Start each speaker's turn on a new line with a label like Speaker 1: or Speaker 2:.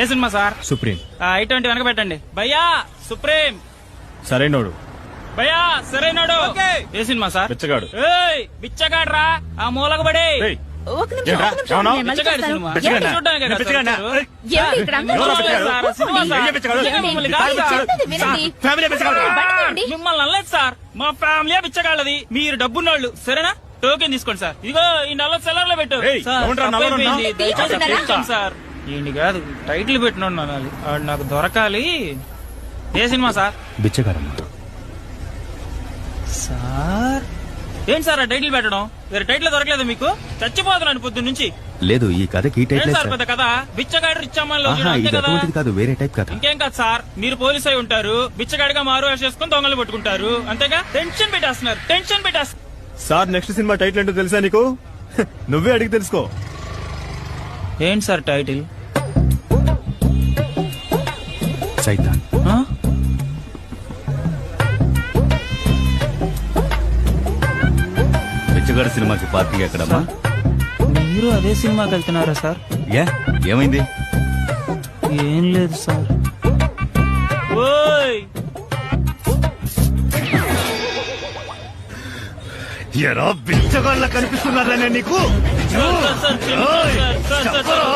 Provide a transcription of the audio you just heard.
Speaker 1: ఏ cinema సార్?
Speaker 2: Supreme.
Speaker 1: I twenty వెనక పెట్టండి భయ్యా సుప్రీం.
Speaker 2: సరైనోడు.
Speaker 1: భయ్యా సరైనడు. ఏ సినిమా సార్?
Speaker 2: బిచ్చగాడు.
Speaker 1: ఏయ్ బిచ్చగాడ్రా ఆ మూలక పడే బిచ్చగాడి?
Speaker 2: బిచ్చగాడు? బిచ్చగాడు?
Speaker 1: మిమ్మల్ని సార్.
Speaker 2: బిచ్చగాడు.
Speaker 1: అనలేదు మా ఫ్యామిలీ బిచ్చగాళ్ళది. మీరు డబ్బున్నోళ్ళు. సరేనా? టోకెన్ తీసుకోండి సార్. ఇదిగో ఈ నెల సెలర్లో పెట్టు.
Speaker 2: ఏయ్,
Speaker 1: సార్, ఏంటి కాదు టైటిల్ పెట్టినోడు అనాలి. ఆడు నాకు దొరకాలి. ఏ సినిమా సార్?
Speaker 2: బిచ్చగాడమ్మా.
Speaker 1: సార్? ఏంటి సార్ ఆ టైటిల్ పెట్టడం? వేరే టైటిల్ దొరకలేదు మీకు? చచ్చిపోతున్నాను పొద్దు నుంచి.
Speaker 3: లేదు ఈ కథకి ఈ
Speaker 1: ఏంటి
Speaker 3: టైటిల్
Speaker 1: సార్. పెద్ద కదా బిచ్చగాడు
Speaker 3: ఆహా ఇది
Speaker 1: కదా?
Speaker 3: అటువంటిది కాదు వేరే టైప్ కథ.
Speaker 1: ఇంకేం కాదు సార్ మీరు పోలీస్ అయి ఉంటారు బిచ్చగాడిగా మారు వేషం వేసుకుని దొంగలు పట్టుకుంటారు అంతేగా? టెన్షన్ పెట్టేస్తున్నారు టెన్షన్ పెట్టేస్తున్నారు.
Speaker 2: సార్ నెక్స్ట్ సినిమా టైటిల్ ఏంటో తెలుసా నీకు? నువ్వే అడిగి తెలుసుకో.
Speaker 1: ఏంటి సార్ టైటిల్?
Speaker 3: సైతాన్.
Speaker 1: ఆ?
Speaker 3: బిచ్చగాడ సినిమాకి పార్టీ ఎక్కడమ్మా?
Speaker 1: మీరు అదే సినిమాకి వెళ్తున్నారా సార్?
Speaker 3: ఏ? ఏమైంది?
Speaker 1: ఏం లేదు సార్. ఓయ్!
Speaker 2: ఎరా బిచ్చగాళ్ళ కనిపిస్తున్నారనే నీకు
Speaker 1: చెప్పరా